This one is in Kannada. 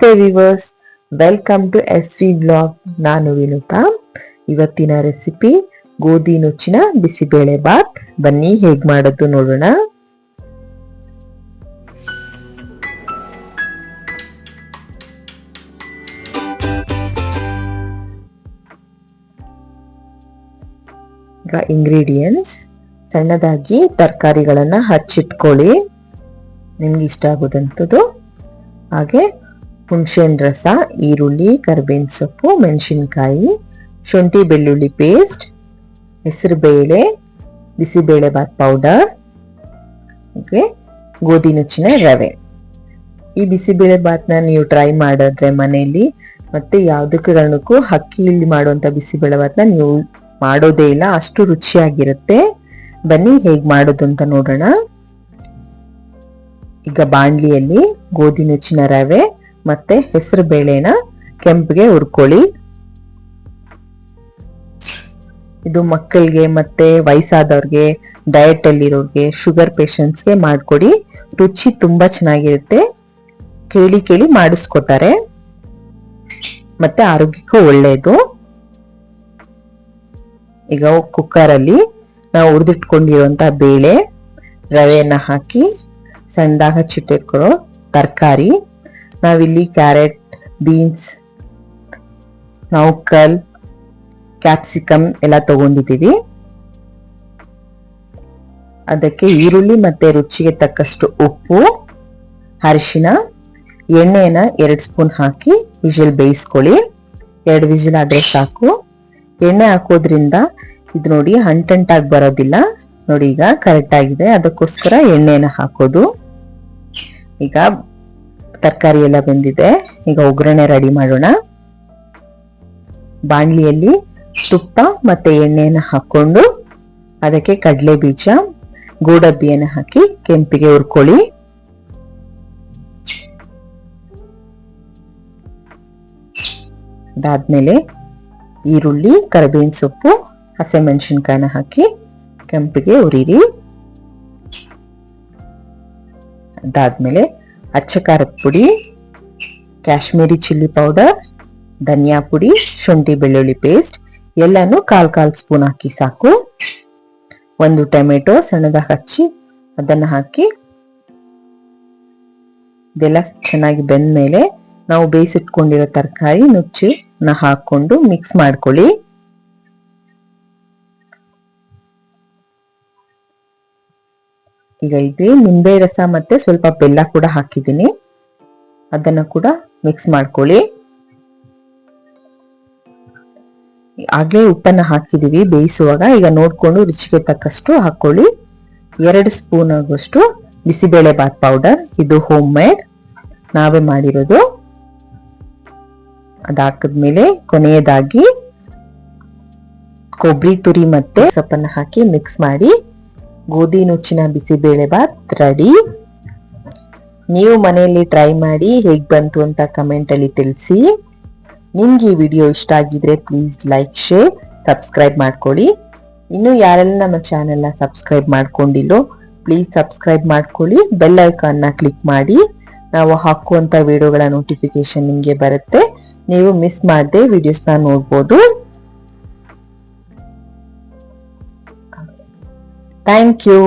ನಮಸ್ತೆ viewers welcome to S V vlog ನಾನು ವಿನುತಾ. ಇವತ್ತಿನ ರೆಸಿಪಿ ಗೋಧಿ ನುಚ್ಚಿನ ಬಿಸಿಬೇಳೆ ಬಾತ್. ಬನ್ನಿ, ಹೇಗ್ ಮಾಡೋದು ನೋಡೋಣ. ಇಂಗ್ರೀಡಿಯೆಂಟ್ಸ್ ಸಣ್ಣದಾಗಿ ತರಕಾರಿಗಳನ್ನ ಹಚ್ಚಿಟ್ಕೊಳ್ಳಿ. ನಿಮ್ಗೆ ಇಷ್ಟ ಆಗೋದಂಥದ್ದು ಹಾಗೆ ಹುಣಸೆಹಣ್ಣು ರಸ, ಈರುಳ್ಳಿ, ಕರಿಬೇವಿನ ಸೊಪ್ಪು, ಮೆಣಸಿನ್ಕಾಯಿ, ಶುಂಠಿ ಬೆಳ್ಳುಳ್ಳಿ ಪೇಸ್ಟ್ ಹೆಸರುಬೇಳೆ ಬಿಸಿಬೇಳೆ ಬಾತ್ ಪೌಡರ್ ಓಕೆ ಗೋಧಿ ನುಚ್ಚಿನ ರವೆ. ಈ ಬಿಸಿಬೇಳೆ ಬಾತ್ನ ನೀವು ಟ್ರೈ ಮಾಡಿದ್ರೆ ಮನೆಯಲ್ಲಿ ಮತ್ತೆ ಯಾವುದಕ್ಕೆ ಕಾರಣಕ್ಕೂ ಅಕ್ಕಿ ಇಲ್ಲಿ ಮಾಡುವಂತ ಬಿಸಿಬೇಳೆ ಬಾತ್ನ ನೀವು ಮಾಡೋದೇ ಇಲ್ಲ, ಅಷ್ಟು ರುಚಿಯಾಗಿರುತ್ತೆ. ಬನ್ನಿ ಹೇಗೆ ಮಾಡೋದು ಅಂತ ನೋಡೋಣ. ಈಗ ಬಾಂಡ್ಲಿಯಲ್ಲಿ ಗೋಧಿ ನುಚ್ಚಿನ ರವೆ ಮತ್ತೆ ಹೆಸರು ಬೇಳೆನ ಕೆಂಪಿಗೆ ಹುರ್ಕೊಳ್ಳಿ. ಇದು ಮಕ್ಕಳಿಗೆ ಮತ್ತೆ ವಯಸ್ಸಾದವ್ರಿಗೆ ಡಯಟ್ ಅಲ್ಲಿರೋರಿಗೆ ಶುಗರ್ ಪೇಷಂಟ್ಸ್ಗೆ ಮಾಡ್ಕೊಡಿ. ರುಚಿ ತುಂಬಾ ಚೆನ್ನಾಗಿರುತ್ತೆ. ಕೇಳಿ ಕೇಳಿ ಮಾಡಿಸ್ಕೊತಾರೆ. ಮತ್ತೆ ಆರೋಗ್ಯಕ್ಕೂ ಒಳ್ಳೆಯದು ಈಗ ಕುಕ್ಕರಲ್ಲಿ ನಾವು ಹುರಿದಿಟ್ಕೊಂಡಿರುವಂತ ಬೇಳೆ, ರವೆಯನ್ನ ಹಾಕಿ, ಸಣ್ಣದಾಗ ಚಿಟ್ಟಿಟ್ಕೊಳ್ಳೋ ತರಕಾರಿ. ನಾವಿಲ್ಲಿ ಕ್ಯಾರೆಟ್, ಬೀನ್ಸ್, ನೌಕಲ್, ಕ್ಯಾಪ್ಸಿಕಮ್ ಎಲ್ಲ ತಗೊಂಡಿದ್ದೀವಿ. ಅದಕ್ಕೆ ಈರುಳ್ಳಿ ಮತ್ತೆ ರುಚಿಗೆ ತಕ್ಕಷ್ಟು ಉಪ್ಪು, ಅರಿಶಿನ ಎಣ್ಣೆನ ಎರಡು ಸ್ಪೂನ್ ಹಾಕಿ ವಿಜಿಲ್ ಬೇಯಿಸ್ಕೊಳ್ಳಿ. ಎರಡು ವಿಜಿಲ್ ಆದ್ರೆ ಸಾಕು. ಎಣ್ಣೆ ಹಾಕೋದ್ರಿಂದ ಇದು ನೋಡಿ ಹಂಟಂಟಾಗಿ ಬರೋದಿಲ್ಲ. ನೋಡಿ ಈಗ ಕರೆಕ್ಟ್ ಆಗಿದೆ. ಅದಕ್ಕೋಸ್ಕರ ಎಣ್ಣೆನ ಹಾಕೋದು. ಈಗ ತರಕಾರಿ ಎಲ್ಲ ಬಂದಿದೆ. ಈಗ ಒಗ್ಗರಣೆ ರೆಡಿ ಮಾಡೋಣ. ಬಾಣಲಿಯಲ್ಲಿ ತುಪ್ಪ ಮತ್ತೆ ಎಣ್ಣೆಯನ್ನು ಹಾಕೊಂಡು ಅದಕ್ಕೆ ಕಡಲೆ ಬೀಜ ಗೋಡಬ್ಬಿಯನ್ನು ಹಾಕಿ ಕೆಂಪಿಗೆ ಹುರ್ಕೊಳ್ಳಿ. ಅದಾದ್ಮೇಲೆ ಈರುಳ್ಳಿ, ಕರಿಬೇವಿನ ಸೊಪ್ಪು, ಹಸಿಮೆಣಸಿನ್ಕಾಯಿನ ಹಾಕಿ ಕೆಂಪಿಗೆ ಉರಿರಿ ಅದಾದ್ಮೇಲೆ ಅಚ್ಚ ಖಾರದ ಪುಡಿ, ಕಾಶ್ಮೀರಿ ಚಿಲ್ಲಿ ಪೌಡರ್, ಧನಿಯಾ ಪುಡಿ, ಶುಂಠಿ ಬೆಳ್ಳುಳ್ಳಿ ಪೇಸ್ಟ್ ಎಲ್ಲಾನು ಕಾಲ್ ಕಾಲ್ ಸ್ಪೂನ್ ಹಾಕಿ ಸಾಕು. ಒಂದು ಟೊಮೆಟೊ ಸಣ್ಣದಾಗಿ ಹಚ್ಚಿ ಅದನ್ನ ಹಾಕಿ ಇದೆಲ್ಲ ಚೆನ್ನಾಗಿ ಬೆಂದ ಮೇಲೆ ನಾವು ಬೇಯಿಸಿಟ್ಕೊಂಡಿರೋ ತರಕಾರಿ ನುಚ್ಚನ್ನ ಹಾಕ್ಕೊಂಡು ಮಿಕ್ಸ್ ಮಾಡ್ಕೊಳ್ಳಿ. ಈಗ ಇದೆ. ನಿಂಬೆ ರಸ ಮತ್ತೆ ಸ್ವಲ್ಪ ಬೆಲ್ಲ ಕೂಡ ಹಾಕಿದ್ದೀನಿ. ಅದನ್ನ ಕೂಡ ಮಿಕ್ಸ್ ಮಾಡ್ಕೊಳ್ಳಿ. ಆಗ್ಲೇ ಉಪ್ಪನ್ನ ಹಾಕಿದೀವಿ ಬೇಯಿಸುವಾಗ. ಈಗ ನೋಡ್ಕೊಂಡು ರುಚಿಗೆ ತಕ್ಕಷ್ಟು ಹಾಕೊಳ್ಳಿ ಎರಡು ಸ್ಪೂನ್ ಆಗುವಷ್ಟು ಬಿಸಿಬೇಳೆ ಬಾತ್ ಪೌಡರ್ ಇದು ಹೋಮ್ ಮೇಡ್ ನಾವೇ ಮಾಡಿರೋದು. ಅದಾಕಿದ್ಮೇಲೆ ಕೊನೆಯದಾಗಿ ಕೊಬ್ಬರಿ ತುರಿ ಮತ್ತೆ ಸೊಪ್ಪನ್ನ ಹಾಕಿ ಮಿಕ್ಸ್ ಮಾಡಿ. ಗೋಧಿ ನುಚ್ಚಿನ ಬಿಸಿಬೇಳೆ ಬಾತ್ ರೆಡಿ ನೀವು ಮನೆಯಲ್ಲಿ ಟ್ರೈ ಮಾಡಿ ಹೇಗ್ ಬಂತು ಅಂತ ಕಮೆಂಟಲ್ಲಿ ತಿಳಿಸಿ. ನಿಮ್ಗೆ ಈ ವಿಡಿಯೋ ಇಷ್ಟ ಆಗಿದ್ರೆ ಪ್ಲೀಸ್ ಲೈಕ್ ಶೇರ್ ಸಬ್ಸ್ಕ್ರೈಬ್ ಮಾಡ್ಕೊಳ್ಳಿ. ಇನ್ನು ಯಾರೆಲ್ಲ ನಮ್ಮ ಚಾನೆಲ್ನ ಸಬ್ಸ್ಕ್ರೈಬ್ ಮಾಡ್ಕೊಂಡಿಲ್ಲೋ ಪ್ಲೀಸ್ ಸಬ್ಸ್ಕ್ರೈಬ್ ಮಾಡ್ಕೊಳ್ಳಿ. ಬೆಲ್ ಐಕಾನ್ನ ಕ್ಲಿಕ್ ಮಾಡಿ. ನಾವು ಹಾಕುವಂಥ ವಿಡಿಯೋಗಳ ನೋಟಿಫಿಕೇಶನ್ ನಿಮಗೆ ಬರುತ್ತೆ. ನೀವು ಮಿಸ್ ಮಾಡದೆ ವಿಡಿಯೋಸ್ನ ನೋಡ್ಬೋದು. Thank you